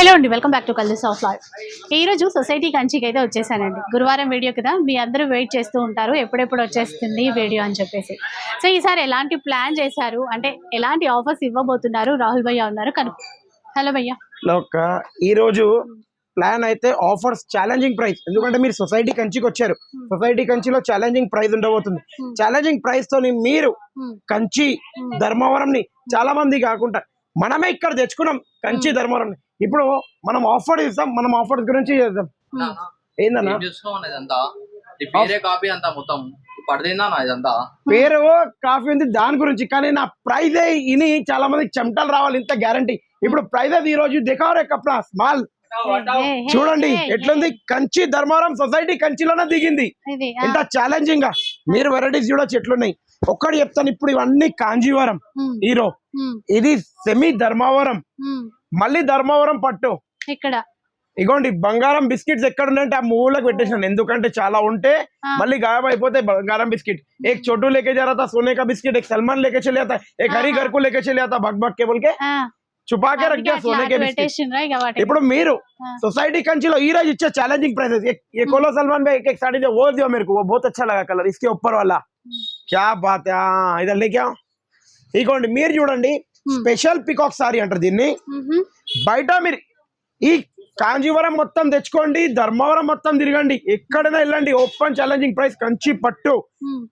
Hello అండి welcome back to Kaldis of life. ఈ రోజు సొసైటీ కంచికి అయితే వచ్చేసానండి. గురువారం వీడియో కదా మీ అందరూ వెయిట్ చేస్తూ ఉంటారు ఎప్పుడెప్పుడు వచ్చేస్తుంది వీడియో అని చెప్పేసి. సో ఈసారి ఎలాంటి ప్లాన్ చేశారు? అంటే ఎలాంటి ఆఫర్స్ ఇవ్వబోతున్నారు? రాహుల్ భయ్య ఉన్నారు కను హలో భయ్య. ఒక ఈ రోజు ప్లాన్ అయితే ఆఫర్స్ ఛాలెంజింగ్ ప్రైస్ ఎందుకంటే మీరు సొసైటీ కంచికి వచ్చారు. సొసైటీ కంచిలో ఛాలెంజింగ్ ప్రైస్ ఉండబోతుంది. Hmm. ఛాలెంజింగ్ ప్రైస్ తోని మీరు Hmm. కంచి ధర్మవరం ని చాలా మంది కాకుండా మనమే ఇక్కడ తెచ్చుకున్నాం కంచి ధర్మవరం. ఇప్పుడు మనం ఆఫర్ ఇస్తాం మనం ఆఫర్స్ గురించి చేద్దాం. ఏందన్నా? పేరే కాపీ అంతా మొత్తం. పడిపోయిందా నా ఇదంతా? పేరు కాఫీ ఉంది దాని గురించి. కానీ నా ప్రైజ్ ఇని చాలా మందికి చెమటలు రావాలి ఇంత గ్యారంటీ. ఇప్పుడు ప్రైజ్ ఈ రోజు దిఖారే కప్నా స్మాల్. చూడండి ఎట్లుంది? కంచి ధర్మవరం సొసైటీ కంచిలోనే దిగింది. ఎంత ఛాలెంజింగ్గా. మీరు వెరైటీస్ చూడొచ్చు ఎట్లున్నాయి. ఒక్కడు చెప్తాను ఇప్పుడు ఇవన్నీ కాంజీవరం హీరో. ఇది సెమీ ధర్మవరం. మళ్ళీ ధర్మవరం పట్టు. ఇక్కడ. ఇగోండి బంగారం బిస్కెట్స్ ఎక్కడ ఉన్నాయంటే ఆ మూలకు పెట్టేసినాను ఎందుకంటే చాలా ఉంటే మళ్ళీ గాయం అయిపోతే బంగారం బిస్కెట్. ఏ చోటు लेके जा रहा था सोने का बिस्किट एक सलमान लेके चले आता एक బక్ घर को लेके चले आता भग भग ఇప్పుడు మీరు సొసైటీ కంచిలో ఈ రోజు ఇచ్చే ఛాలెంజింగ్ ప్రైసెస్ ఏ కోలో సల్మాన్ भाई एक एक దివా మీరు वो दियो मेरे को वो बहुत अच्छा క్యా బాత ఇదండి క్యాం? ఇదిగోండి మీరు చూడండి స్పెషల్ పికాక్ సారీ అంటారు దీన్ని. బయట మీరు ఈ కాంజీవరం మొత్తం తెచ్చుకోండి ధర్మవరం మొత్తం తిరగండి ఎక్కడైనా వెళ్ళండి ఓపెన్ ఛాలెంజింగ్ ప్రైస్ కంచి పట్టు.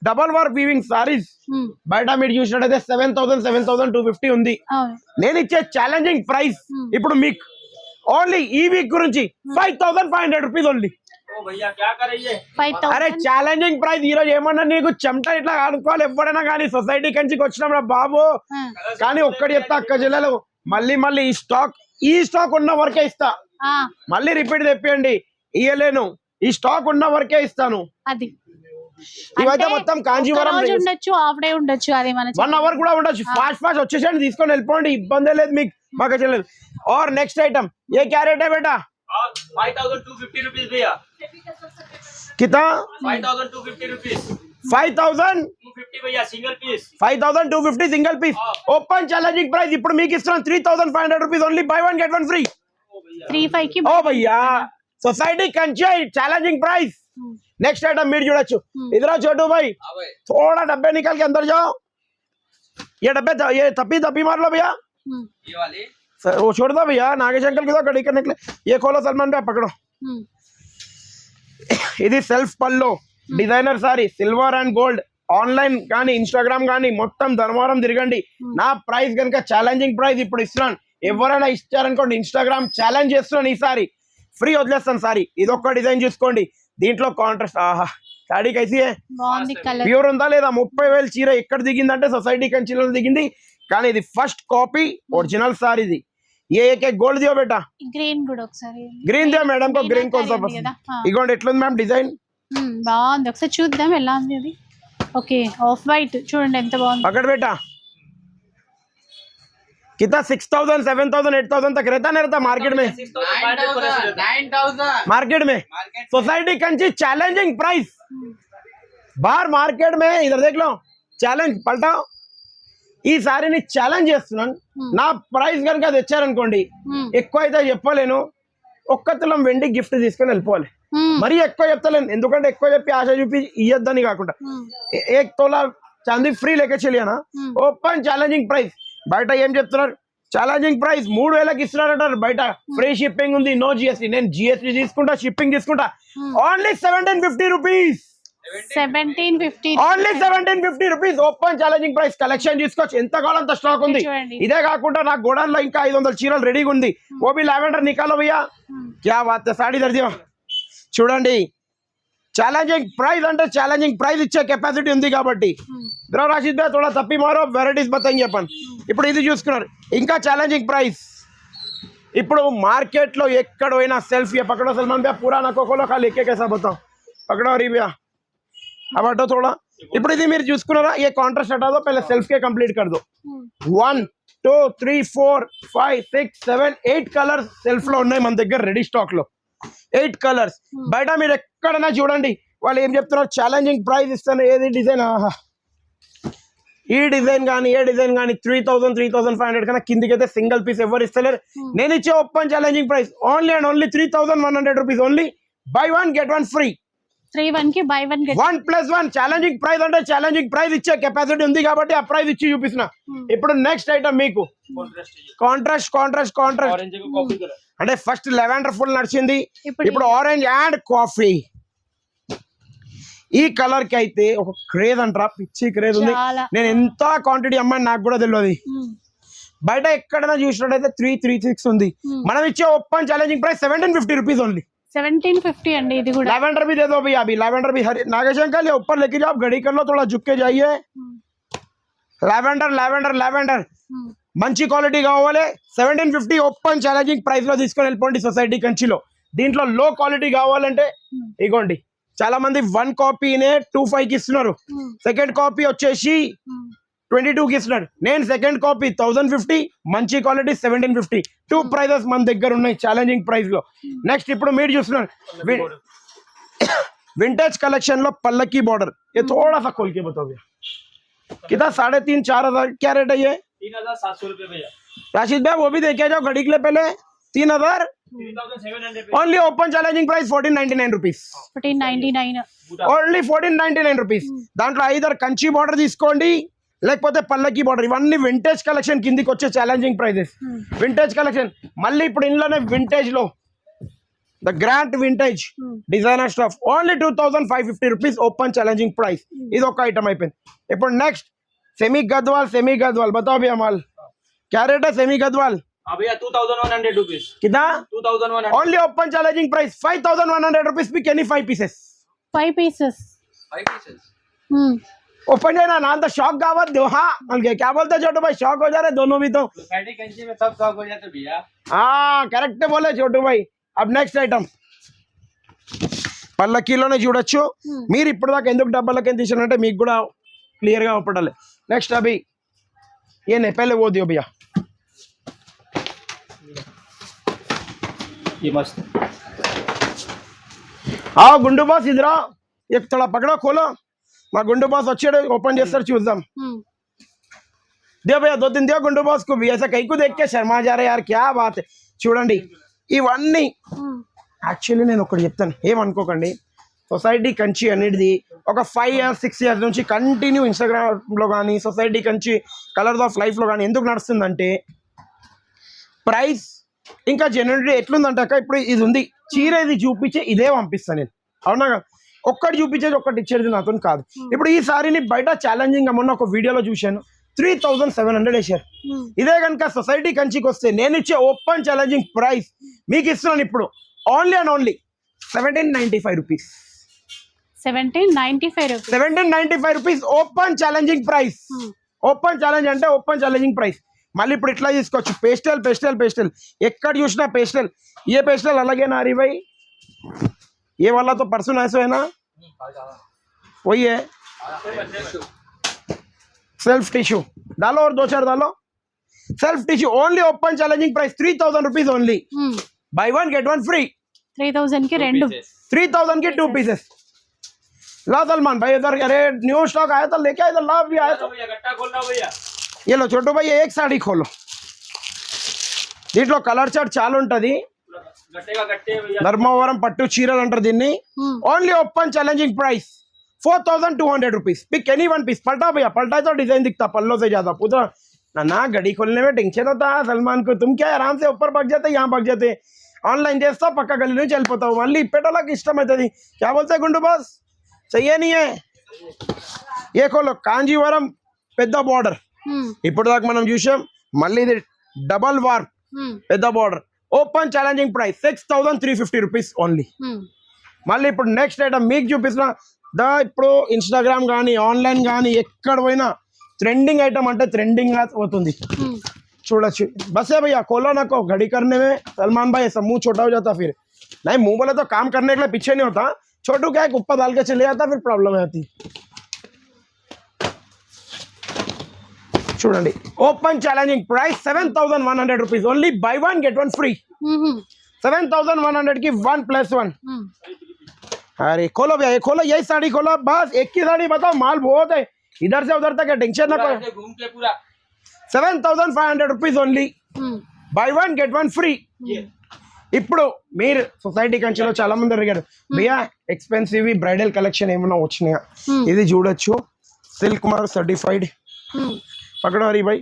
డబల్ వార్ వీవింగ్ సారీస్ బయట మీరు చూసినట్టయితే seven thousand seven thousand two fifty ఉంది. నేను ఇచ్చే ఛాలెంజింగ్ ప్రైస్ ఇప్పుడు మీకు. ఓన్లీ ఈ వీక్ గురించి five thousand five hundred rupees only అరే ఛాలెంజింగ్ ప్రైజ్ ఈ రోజు ఏమన్నా నీకు చెమట ఇట్లా ఆడుకోవాలి? ఎవడైనా కానీ సొసైటీ కంచికి వచ్చినప్పుడు బాబు. కానీ ఒక్కడి చెప్తా అక్క జిల్లాలో మళ్ళీ మళ్ళీ ఈ స్టాక్ ఈ స్టాక్ ఉన్న వరకే ఇస్తా. మళ్ళీ రిపీట్ తెప్పండి ఇయలేను ఈ స్టాక్ ఉన్న వరకే ఇస్తాను. అది. ఇవైతే మొత్తం కాంజీవరం ఉండొచ్చు ఉండొచ్చు అది మన వన్ అవర్ కూడా ఉండొచ్చు. ఫాస్ట్ ఫాస్ట్ వచ్చేసండి తీసుకొని వెళ్ళిపోండి. ఇబ్బంది లేదు మీకు మాకు లేదు ఆర్ నెక్స్ట్ ఐటమ్ ఏ క్యారెట్ బేటా? 5250 రూపీస్ कितना? Single piece open challenging price इप मी किस तरह three thousand five hundred rupees only buy one get one free three five की ओ भैया society Kanchi challenging price next item Mead जुड़ा इधर छोटो भाई। थोड़ा डब्बे निकल के अंदर जाओ। ये डब्बे ये तपी तपी मार लो भैया। हम्म। ये वाली। वो छोड़ दो भैया नागेश अंकल के तो गड़ी करने के लिए। ये खोलो सलमान भाई पकड़ो। हम्म। ఇది self pallu designer sari silver and gold online కానీ ఇన్స్టాగ్రామ్ కానీ మొత్తం ధర్మవరం తిరగండి. నా ప్రైస్ కనుక ఛాలెంజింగ్ ప్రైస్ ఇప్పుడు ఇస్తున్నాను. ఎవరైనా ఇచ్చారనుకోండి ఇన్స్టాగ్రామ్ ఛాలెంజ్ చేస్తున్నాను ఈసారి ఫ్రీ వదిలేస్తాను సారీ ఇది ఒక్క డిజైన్ చూసుకోండి. దీంట్లో కాంట్రాస్ట్ ఆహా సాడీ కైసి ప్యూర్ ఉందా లేదా? ముప్పై వేలు చీర ఎక్కడ దిగిందంటే సొసైటీ కంచిలో దిగింది. కానీ ఇది ఫస్ట్ కాపీ ఒరిజినల్ సారీ ये एक एक గోల్డ్ దియో బేటా గ్రీన్ కూడా ఒకసారి గ్రీన్ దియో మేడం కో గ్రీన్ కొంచెం వస్తుంది ఇగోండి ఎట్లుంది మ్యామ్ డిజైన్ బాగుంది ఒకసారి कितना? Six thousand seven thousand eight thousand तक रहता नहीं रहता मार्केट में? मार्केट में? सोसाइटी कंची चैलेंजिंग प्राइस बाहर मार्केट में इधर देख लो। चैलेंज पलटाओ ఈ సారీని ఛాలెంజ్ చేస్తున్నాను. నా ప్రైస్ కనుక తెచ్చారనుకోండి మ్మ్. ఎక్కువ అయితే చెప్పలేను. ఒక్క తులం వెండి గిఫ్ట్ తీసుకొని వెళ్ళిపోవాలి. మ్మ్. మరీ ఎక్కువ చెప్తలేను. ఎందుకంటే ఎక్కువ చెప్పి ఆశ చూపి ఇయ్యొద్దని కాకుండా. ఏ- ఏక్ తోలా చాందీ ఫ్రీ లెక్క Hmm. ఓపెన్ ఛాలెంజింగ్ ప్రైస్ బయట ఏం చెప్తున్నారు? ఛాలెంజింగ్ ప్రైస్ మూడు వేలకి ఇస్తున్నారంటారు బయట. ఫ్రీ షిప్పింగ్ ఉంది నో జిఎస్టీ నేను జిఎస్టీ తీసుకుంటా షిప్పింగ్ తీసుకుంటా. Only seventeen fifty rupees only seventeen fifty rupees open challenging price collection తీసుకొచ్చి ఎంత కావాలంత స్టాక్ ఉంది? ఇదే కాకుండా నాకు గోడౌన్లో ఇంకా ఐదు వందల చీరలు రెడీగా ఉంది. ఓబీ లావెండర్ నికాలో భయ్యా. క్యా బాత్ సాడీ దర్జీవా చూడండి. ఛాలెంజింగ్ ప్రైజ్ అంటే ఛాలెంజింగ్ ప్రైజ్ ఇచ్చే కెపాసిటీ ఉంది కాబట్టి. ద్రవ రాషిద్ తప్పి మారో వెరైటీస్ బతని చెప్పండి. ఇప్పుడు ఇది చూసుకున్నారు. ఇంకా ఛాలెంజింగ్ ప్రైస్ ఇప్పుడు మార్కెట్లో ఎక్కడ పోయినా సెల్ఫ్ పక్కడో సల్మాన్ భయ్యా పూరా నకోలో ఖాళీ. ఎక్కే కేసా బతాం పక్కడో రీ భయ్యా. अब చూడ ఇప్పుడు ఇది మీరు చూసుకున్నారా? ఏ కాంట్రాక్ట్ హటాదో పహలే సెల్ఫ్ కే కంప్లీట్ కర్ one two three four five six seven eight colours సెల్ఫ్లో ఉన్నాయి మన దగ్గర రెడీ స్టాక్లో. Eight colours hmm. బయట మీరు ఎక్కడైనా చూడండి. వాళ్ళు ఏం చెప్తున్నారు? ఛాలెంజింగ్ ప్రైస్ ఇస్తాను. ఏది డిజైన్ ఆహా. ఈ డిజైన్ కానీ ఏ డిజైన్ కానీ three thousand three thousand five hundred కన్నా కిందికి అయితే సింగిల్ పీస్ ఎవరు ఇస్తలేరు. Hmm. నేను ఇచ్చే open challenging price only and only three thousand one hundred rupees only buy one get one free three వన్కి buy one one plus one challenging price అంటే challenging price ఇచ్చే కెపాసిటీ ఉంది కాబట్టి ఆ ప్రైస్ ఇచ్చి చూపిస్తున్న. Hmm. ఇప్పుడు నెక్స్ట్ ఐటమ్ మీకు. కాంట్రాస్ట్ కాంట్రాస్ట్ కాంట్రాస్ట్ అంటే ఫస్ట్ లెవెండర్ ఫుల్ నడిచింది. ఇప్పుడు ఆరెంజ్ అండ్ కాఫీ ఈ కలర్కి అయితే ఒక క్రేజ్ అంటారా పిచ్చి క్రేజ్ ఉంది. నేను ఎంత క్వాంటిటీ అమ్మాయి నాకు కూడా తెలియదు hmm. బయట ఎక్కడైనా చూసినట్టయితే త్రీ త్రీ సిక్స్ ఉంది. Hmm. మనం ఇచ్చే open challenging price seventeen fifty rupees only seventeen fifty అండి ఇది కూడా लैवेंडर भी दे दो भैया अभी लैवेंडर भी हरी नागेश अंकल ये ऊपर लेके जाओ घड़ी कर लो थोड़ा झुक के जाइए लैवेंडर लैवेंडर लैवेंडर Hmm. మంచి క్వాలిటీ కావాలి seventeen fifty open challenging price లో తీసుకొని వెళ్ళిపోండి సొసైటీ కంచిలో దీంట్లో లో క్వాలిటీ కావాలంటే ఇగోండి చాలా మంది వన్ కాపీనే టూ ఫైవ్ కి ఇస్తున్నారు Hmm. సెకండ్ కాపీ వచ్చేసి Hmm. ట్వంటీ టూ కి ఇస్తున్నాడు నేను సెకండ్ కాపీ థౌసండ్ ఫిఫ్టీ మంచి quality seventeen fifty two prices మన దగ్గర ఉన్నాయి ఛాలెంజింగ్ ప్రైస్ లో నెక్స్ట్ ఇప్పుడు మీరు చూస్తున్నారు विंटेज कलेक्शन लो पल्लकी बॉर्डर ये थोड़ा सा खोल के बताओ भैया कितना साढ़े तीन चार हजार क्या रेट है ये तीन हजार सात सौ रुपए भैया राशिद भाई वो भी देखे जाओ घड़ी के लिए पहले तीन हजार three thousand seven hundred only open challenging price fourteen ninety nine rupees fourteen ninety nine only fourteen ninety nine rupees దాంట్లో ఐదర్ కంచి బార్డర్ తీసుకోండి లేకపోతే పల్లకి బార్డర్ ఇవన్నీ వింటేజ్ కలెక్షన్ కిందికి వచ్చే ఛాలెంజింగ్ ప్రైజెస్ వింటేజ్ కలెక్షన్ మళ్ళీ ఇప్పుడు ఇంట్లోనే వింటేజ్లో the grand vintage designer stuff only two thousand five fifty rupees open challenging price ఇది ఒక ఐటమ్ అయిపోయింది. ఇప్పుడు next semi Gadwal semi Gadwal బతావు భీ అమాల్ క్యా రేట్ है सेमी गदवाल भैया two thousand one hundred rupees कितना two thousand one five pieces five pieces open है ना नाम तो शौक का दो हाँ क्या बोलते छोटू भाई? शौक हो जा रहे दोनों भी तो। भैया। हाँ करेक्ट बोले छोटू भाई। अब नेक्स्ट आइटम पल्लकी చూడొచ్చు మీరు ఇప్పుడు దాకా ఎందుకు డబ్బాలకి తీసారంటే మీకు కూడా క్లియర్గా అవపడాలి నెక్స్ట్ అభి ఏ हाँ गुंडू बस इधर आओ। एक थोड़ा पकड़ो खोलो। మా గుండు బాస్ వచ్చాడు ఓపెన్ hmm. చేస్తాడు చూద్దాం. Hmm. దేవయ్య భయ్యా దొద్దిన గుండు బాస్కు బిఎస్ కైకు దెక్కే శర్మా యార్ క్యా బాత్. చూడండి ఇవన్నీ hmm. యాక్చువల్లీ నేను ఒకటి చెప్తాను ఏమనుకోకండి. సొసైటీ కంచి అనేది ఒక ఫైవ్ ఇయర్స్ సిక్స్ ఇయర్స్ నుంచి కంటిన్యూ ఇన్స్టాగ్రామ్లో కానీ సొసైటీ కంచి కలర్స్ ఆఫ్ లైఫ్లో కానీ ఎందుకు నడుస్తుందంటే ప్రైస్ ఇంకా జనరేట్ ఎట్లుందంటే అక్క ఇప్పుడు ఇది ఉంది. చీర ఇది చూపించి ఇదే పంపిస్తాను నేను. అవునా ఒక్కటి చూపించేది ఒక్కటి ఇచ్చేది నాతో కాదు. ఇప్పుడు ఈ సారీని బయట ఛాలెంజింగ్ మొన్న ఒక వీడియోలో చూశాను. త్రీ థౌజండ్ సెవెన్ హండ్రెడ్ వేసారు ఇదే కనుక సొసైటీ కంచికి వస్తే నేను ఇచ్చే ఓపెన్ ఛాలెంజింగ్ ప్రైస్ మీకు ఇస్తున్నాను ఇప్పుడు. Only and only seventeen ninety five rupees seventeen ninety five seventeen five rupees open challenging price open challenge అంటే ఓపెన్ ఛాలెంజింగ్ ప్రైస్ మళ్ళీ ఇప్పుడు ఇట్లా తీసుకోవచ్చు. పేస్టల్ పేస్టల్ పేస్టల్ ఎక్కడ చూసినా పేస్టల్ ఏ పేస్టల్ అలాగే నారివై ये वाला तो परसों ऐसा है ना वही है सेल्फ टिश्यू डालो और दो चार डालो self tissue only open challenging price three thousand rupees only buy one get one free three thousand కి రెండు थ्री थाउजेंड की टू पीसेस ला सलमान भाई इधर अरे न्यू स्टॉक आया था लेके आया था ला भी आया था भैया गट्टा खोलना भैया ये लो छोटू भाई एक साड़ी खोलो దీంట్లో కలర్ చార్ట్ చాలా ఉంటుంది ధర్మవరం పట్టు చీరలు అంటారు దీన్ని. Only open challenging price four thousand two hundred rupees pick any one piece పల్టా भैया पलटा तो डिजाइन दिखता पल्लो से ज्यादा నా ना घड़ी खोलने में टेंशन होता है सलमान को तुम क्या आराम से ఆన్లైన్ చేస్తా పక్క గల్లి నుంచి వెళ్ళిపోతావు. మళ్ళీ ఇప్పేటోళ్ళకి ఇష్టం అవుతుంది క్యా బోల్తే గుండు బాస్? చెయ్యనియే. ఏ కోలో కాంజీవరం పెద్ద బార్డర్ hmm. ఇప్పుడు దాకా మనం చూసాం. మళ్ళీ ఇది డబల్ వార్ప్ hmm. పెద్ద border open challenging price six thousand three fifty rupees only మళ్ళీ ఇప్పుడు నెక్స్ట్ ఐటమ్ మీకు చూపిస్తున్న దా ఇప్పుడు ఇన్స్టాగ్రామ్ కానీ ఆన్లైన్ కానీ ఎక్కడ పోయినా ट्रेंडिंग आइटम అంటే ट्रेंडिंग అవుతుంది చూడొచ్చు बस है भैया खोलो ना को घड़ी करने में सलमान भाई ऐसा मुंह छोटा हो जाता फिर नहीं मुंह बोले तो काम करने के लिए पीछे नहीं होता छोटू क्या है ऊपर डाल के चले जाता फिर प्रॉब्लम आती చూడండి open challenging price seven thousand one hundred rupees only buy one get one free seven thousand one hundred की वन प्लस वन अरे खोलो भैया ये खोलो यही साड़ी खोलो बस एक की साड़ी बताओ माल बहुत है इधर से उधर तक है टेंशन ना पूरा कोई ऐसे घूम के पूरा seven thousand five hundred rupees only buy one get one free ఇప్పుడు మీరు సొసైటీ కంచిలో చాలా మంది అడిగారు భయ్యా ఎక్స్పెన్సివ్ బ్రైడల్ కలెక్షన్ ఏమైనా వచ్చినాయా ఇది చూడొచ్చు సిల్క్ మార్క్ సర్టిఫైడ్ హరి భాయ్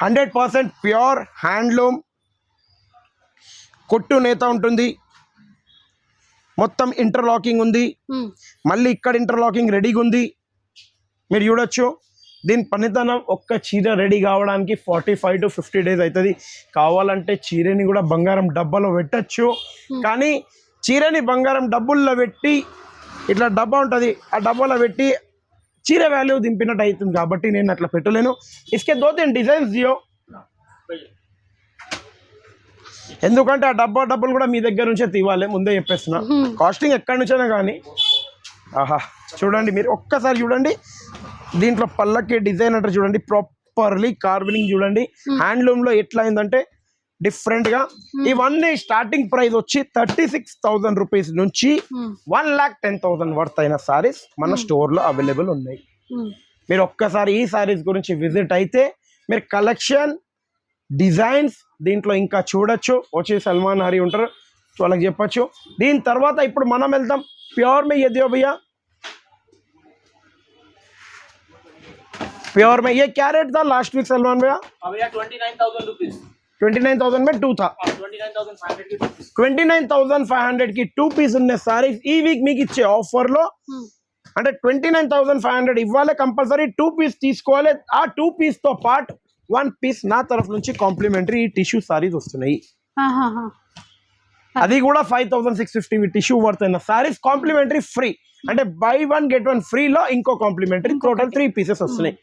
హండ్రెడ్ పర్సెంట్ ప్యూర్ హ్యాండ్లూమ్ కొట్టు నేత ఉంటుంది. మొత్తం ఇంటర్లాకింగ్ ఉంది. మళ్ళీ ఇక్కడ ఇంటర్లాకింగ్ రెడీగా ఉంది. మీరు చూడొచ్చు. దీని పనితనం ఒక్క చీర రెడీ కావడానికి forty five to fifty days అవుతుంది కావాలంటే చీరని కూడా బంగారం డబ్బాలో పెట్టచ్చు. కానీ చీరని బంగారం డబ్బుల్లో పెట్టి ఇట్లా డబ్బా ఉంటుంది. ఆ డబ్బాలో పెట్టి చీర వాల్యూ దింపినట్టు అవుతుంది కాబట్టి నేను అట్లా పెట్టలేను. ఇసుకే దో తీన్ డిజైన్స్ దియో ఎందుకంటే ఆ డబ్బా డబ్బులు కూడా మీ దగ్గర నుంచే తీవాలి ముందే చెప్పేస్తున్నా. కాస్టింగ్ ఎక్కడి నుంచైనా కానీ. ఆహా చూడండి మీరు ఒక్కసారి చూడండి. దీంట్లో పల్లకి డిజైన్ అంటే చూడండి ప్రాపర్లీ కార్వింగ్ చూడండి. హ్యాండ్లూమ్లో ఎట్లా అయిందంటే డిఫరెంట్ గా ఇవన్నీ స్టార్టింగ్ ప్రైస్ వచ్చి థర్టీ సిక్స్ థౌసండ్ రూపీస్ నుంచి one lakh ten thousand worth అయిన సారీస్ మన స్టోర్ లో అవైలబుల్ ఉన్నాయి మీరు ఒక్కసారి ఈ సారీస్ గురించి విజిట్ అయితే మీరు కలెక్షన్ డిజైన్స్ దీంట్లో ఇంకా చూడొచ్చు వచ్చి సల్మాన్ హరి ఉంటారు వాళ్ళకి చెప్పొచ్చు దీని తర్వాత ఇప్పుడు మనం వెళ్తాం ప్యూర్ మే ये भैया प्योर में ये क्या रेट था लास्ट वीक सलमान भैया अब भैया twenty nine thousand rupees twenty nine thousand में टू था twenty nine thousand five hundred की rupees twenty nine thousand five hundred కి టూ పీస్ ఉన్న సారీస్ ఈ వీక్ మీకు ఇచ్చే ఆఫర్ లో అంటే twenty nine thousand five hundred ఇవ్వాలి కంపల్సరీ టూ పీస్ తీసుకోవాలి ఆ టూ పీస్ తో పాటు వన్ పీస్ నా తరఫు నుంచి కాంప్లిమెంటరీ టిష్యూ సారీస్ వస్తున్నాయి అది కూడా five thousand six fifty tissue పడుతున్న సారీస్ కాంప్లిమెంటరీ ఫ్రీ అంటే బై వన్ గెట్ వన్ ఫ్రీలో ఇంకో కాంప్లిమెంటరీ టోటల్ త్రీ పీసెస్ వస్తున్నాయి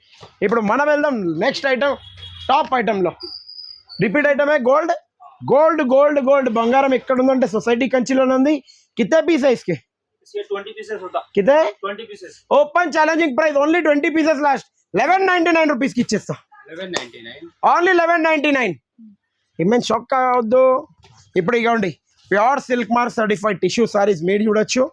ఇప్పుడు మనం వెళ్దాం నెక్స్ట్ ఐటమ్ టాప్ ఐటెంలో రిపీట్ ఐటమే గోల్డ్ గోల్డ్ గోల్డ్ గోల్డ్ బంగారం ఎక్కడ ఉందంటే సొసైటీ కంచిలోనే ఉంది. కితే పీస్ ఇస్కి కితే? Open challenging price only twenty pieces last eleven ninety nine రూపీస్కి ఇచ్చేస్తా. ఓన్లీ లెవెన్ నైన్టీ నైన్ ఇమ్మేం షాక్ కావద్దు. ఇప్పుడు ఉండి pure silk mark certified tissue saris మీరు చూడొచ్చు.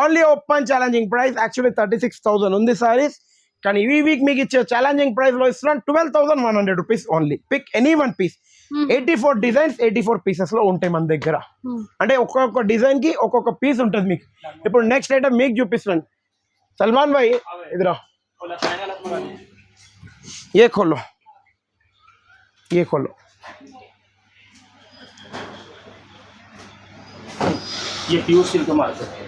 Only open challenging price actually thirty six thousand ఉంది సారీస్ కానీ ఈ వీక్ మీకు ఇచ్చే ఛాలెంజింగ్ ప్రైస్ లో ఇస్తున్నాను twelve thousand one hundred rupees only pick any one piece eighty four designs eighty four pieces లో ఉంటాయి మన దగ్గర అంటే ఒక్కొక్క డిజైన్ కి ఒక్కొక్క పీస్ ఉంటుంది మీకు ఇప్పుడు నెక్స్ట్ ఐటమ్ మీకు చూపిస్తున్నాను సల్మాన్ భాయ్ ఇదిరా बोला चाइना लग मंगा लीजिए ये खोलो ये खोलो ये प्योर सिल्क मार्क है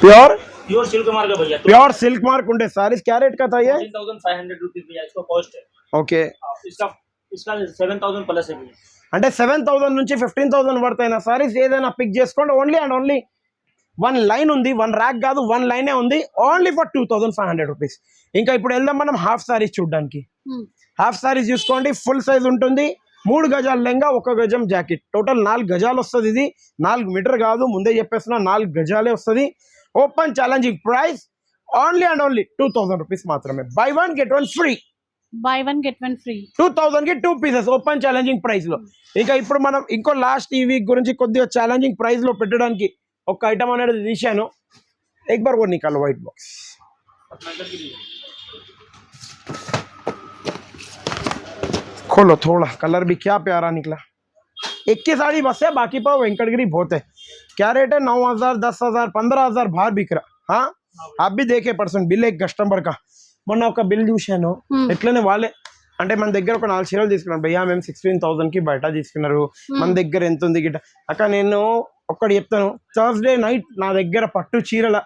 प्योर प्योर सिल्क मार्क है भैया प्योर सिल्क मार्क उंडे सारीस क्या रेट का था ये fourteen thousand five hundred rupees भैया इसका कॉस्ट है ओके हाँ, इसका इसका सेवन थाउजेंड प्लस है भैया అంటే సెవెన్ థౌసండ్ నుంచి ఫిఫ్టీన్ థౌసండ్ పడతాయిన సారీస్ ఏదైనా పిక్ చేసుకోండి only and only one line ఉంది వన్ ర్యాక్ కాదు వన్ లైనే ఉంది only for two thousand five hundred rupees ఇంకా ఇప్పుడు వెళ్దాం మనం హాఫ్ సారీస్ చూడడానికి హాఫ్ సారీస్ చూసుకోండి ఫుల్ సైజ్ ఉంటుంది మూడు గజాల లెంగా ఒక గజం జాకెట్ టోటల్ నాలుగు గజాలు వస్తుంది ఇది నాలుగు మీటర్ కాదు ముందే చెప్పేస్తున్నా నాలుగు గజాలే వస్తుంది open challenging price only and only two thousand rupees మాత్రమే buy one get one free buy one get one free two thousand కి two pieces open challenging price లో ఇంకా ఇప్పుడు మనం ఇంకో లాస్ట్ ఈ వీక్ గురించి కొద్దిగా ఛాలెంజింగ్ ప్రైస్ లో పెట్టడానికి ఒక ఐటమ్ అనేది తీశాను ఎక్ బార్ वो निकालो व्हाइट बॉक्स अपना अंदर की लीजिए खोलो थोड़ा कलर भी क्या प्यारा निकला एक की साड़ी बस है बाकी पर वेंकटगिरी बहुत है क्या रेट है नौ हजार दस हजार पंद्रह हजार बाहर बिक रहा हाँ आप भी देखे पर्सन बिल एक कस्टमर का మొన్న ఒక బిల్ చూశాను ఎట్లనే వాళ్ళే అంటే మన దగ్గర ఒక నాలుగు చీరలు తీసుకున్నాను భయ్యా మేము సిక్స్టీన్ థౌసండ్ కి బయట తీసుకున్నారు మన దగ్గర ఎంత ఉంది గిట్ట అక్క నేను ఒక్కటి చెప్తాను థర్స్డే నైట్ నా దగ్గర పట్టు చీరల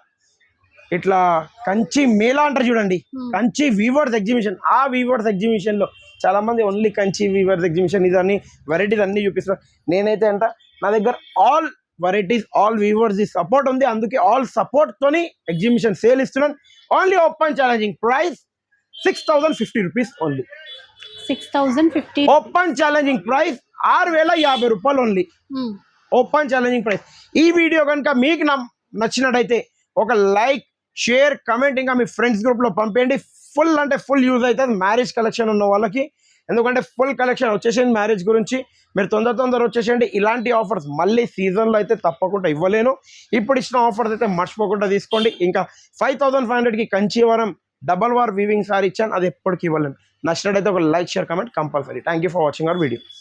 ఇట్లా కంచి మేళా అంటారు చూడండి కంచి వీవర్స్ ఎగ్జిబిషన్ ఆ వీవర్స్ ఎగ్జిబిషన్ లో చాలా మంది ఓన్లీ కంచి వీవర్స్ ఎగ్జిబిషన్ ఇదన్నీ వెరైటీస్ అన్ని చూపిస్తున్నారు నేనైతే అంట నా దగ్గర all varieties all weavers support ఉంది. అందుకే ఆల్ సపోర్ట్ తోని ఎగ్జిబిషన్ సేల్ ఇస్తున్నాను only open challenging price six thousand fifty rupees only six thousand fifty open challenging price ఆరు వేల యాభై రూపాయలు ఓన్లీ ఓపెన్ ఛాలెంజింగ్ ప్రైస్ ఈ వీడియో కనుక మీకు నచ్చినట్టయితే ఒక లైక్ షేర్ కమెంట్ ఇంకా మీ ఫ్రెండ్స్ గ్రూప్లో పంపేయండి. ఫుల్ అంటే ఫుల్ యూజ్ అవుతుంది. మ్యారేజ్ కలెక్షన్ ఉన్న వాళ్ళకి ఎందుకంటే ఫుల్ కలెక్షన్ వచ్చేసింది మ్యారేజ్ గురించి. మీరు తొందర తొందర వచ్చేసేయండి. ఇలాంటి ఆఫర్స్ మళ్ళీ సీజన్లో అయితే తప్పకుండా ఇవ్వలేను. ఇప్పుడు ఇచ్చిన ఆఫర్స్ అయితే మర్చిపోకుండా తీసుకోండి. ఇంకా ఫైవ్ థౌసండ్ ఫైవ్ హండ్రెడ్కి Kanchivaram double warp weaving sari ఇచ్చాను. అది ఎప్పటికీ ఇవ్వలేను. నచ్చినట్టయితే ఒక like share comment compulsory thank you for watching our video